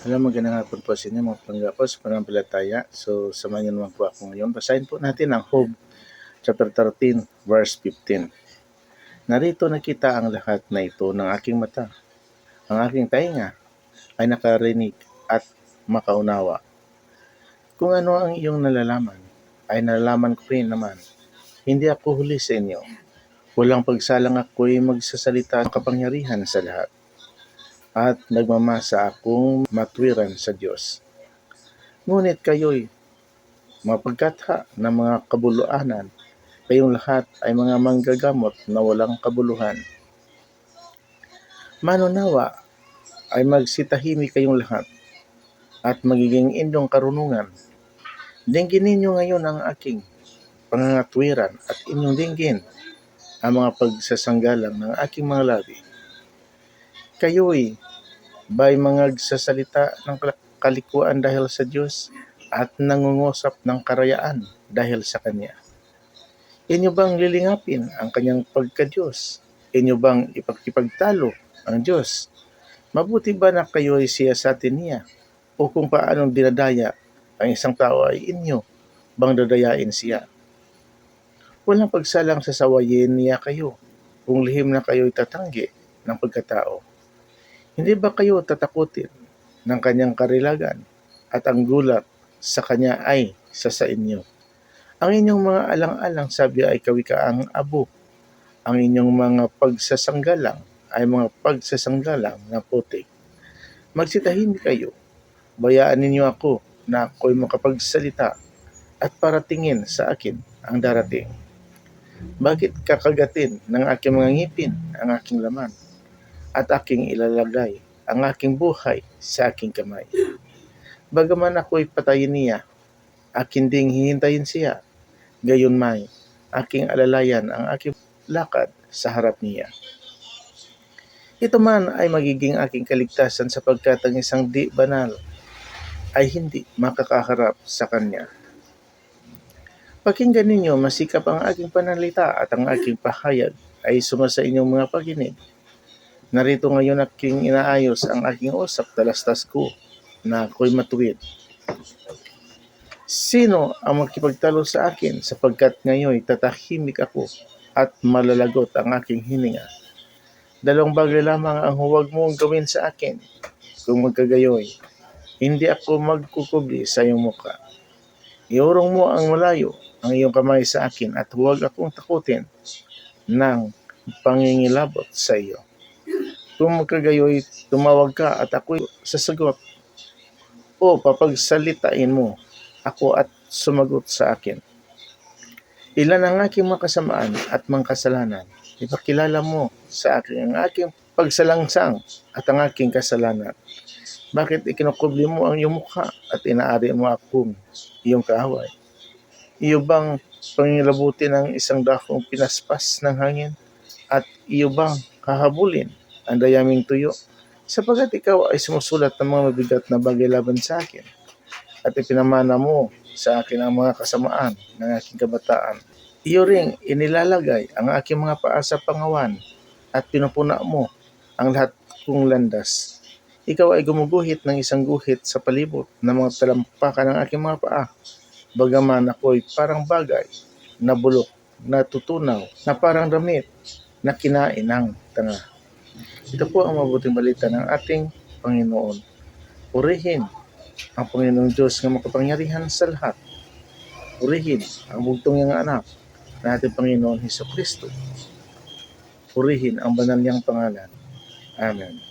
Hello, magandang hapon po sa inyo mga pangga po sa panampalataya. So, samahan niyo naman po ako ngayon. Basahin po natin ang Job chapter 13, verse 15. Narito nakita ang lahat na ito ng aking mata. Ang aking tainga ay nakarinig at makaunawa. Kung ano ang iyong nalalaman, ay nalalaman ko rin naman. Hindi ako huli sa inyo. Walang pagsalang ako'y magsasalita ng kapangyarihan sa lahat at nagmamasa akong matwiran sa Diyos. Ngunit kayo'y mapagkatha ng mga kabuluanan, kayong lahat ay mga manggagamot na walang kabuluhan. Manunawa ay magsitahimi kayong lahat at magiging inyong karunungan. Dinggin ninyo ngayon ang aking pangangatwiran at inyong dinggin ang mga pagsasanggalang ng aking mga labi kayo'y ba'y mangagsasalita ng kal- kalikuan dahil sa Diyos at nangungusap ng karayaan dahil sa Kanya? Inyo bang lilingapin ang Kanyang pagka-Diyos? Inyo bang ipagkipagtalo ang Diyos? Mabuti ba na kayo'y siyasatin niya? O kung paanong dinadaya ang isang tao ay inyo bang dadayain siya? Walang pagsalang sa sawayin niya kayo kung lihim na kayo'y tatanggi ng pagkatao. Hindi ba kayo tatakutin ng kanyang karilagan at ang gulat sa kanya ay sa sa inyo? Ang inyong mga alang-alang sabi ay kawikaang abo. Ang inyong mga pagsasanggalang ay mga pagsasanggalang na putik. Magsitahimik kayo. Bayaan ninyo ako na ako'y makapagsalita at paratingin sa akin ang darating. Bakit kakagatin ng aking mga ngipin ang aking laman? At aking ilalagay ang aking buhay sa aking kamay. Bagaman ako'y patayin niya, akin ding hihintayin siya. Gayon may, aking alalayan ang aking lakad sa harap niya. Ito man ay magiging aking kaligtasan sapagkat ang isang di banal ay hindi makakaharap sa kanya. Pakinggan ninyo, masikap ang aking panalita at ang aking pahayag ay sumasa inyong mga paginig Narito ngayon aking inaayos ang aking usap, talastas ko, na ako'y matuwid. Sino ang makipagtalo sa akin sapagkat ngayon tatahimik ako at malalagot ang aking hininga? Dalawang bagay lamang ang huwag mong gawin sa akin kung magkagayoy. Hindi ako magkukubli sa iyong muka. Iurong mo ang malayo ang iyong kamay sa akin at huwag akong takutin ng pangingilabot sa iyo. Kung magkagayoy, tumawag ka at ako'y sasagot. O papagsalitain mo ako at sumagot sa akin. Ilan ang aking mga kasamaan at mga kasalanan. Ipakilala mo sa akin ang aking pagsalangsang at ang aking kasalanan. Bakit ikinukubli mo ang iyong mukha at inaari mo akong iyong kaaway? Iyo bang pangilabuti ng isang dakong pinaspas ng hangin? At iyo bang hahabulin ang dayaming tuyo, sapagat ikaw ay sumusulat ng mga mabigat na bagay laban sa akin, at ipinamana mo sa akin ang mga kasamaan ng aking kabataan. Iyo ring inilalagay ang aking mga paa sa pangawan, at pinupuna mo ang lahat kong landas. Ikaw ay gumuguhit ng isang guhit sa palibot ng mga talampakan ng aking mga paa. Bagaman ako'y parang bagay na bulok, na tutunaw, na parang damit na kinain ng tanga. Ito po ang mabuting balita ng ating Panginoon. Purihin ang Panginoong Diyos ng makapangyarihan sa lahat. Purihin ang bugtong niyang anak na ating Panginoon Heso Kristo. Purihin ang banal niyang pangalan. Amen.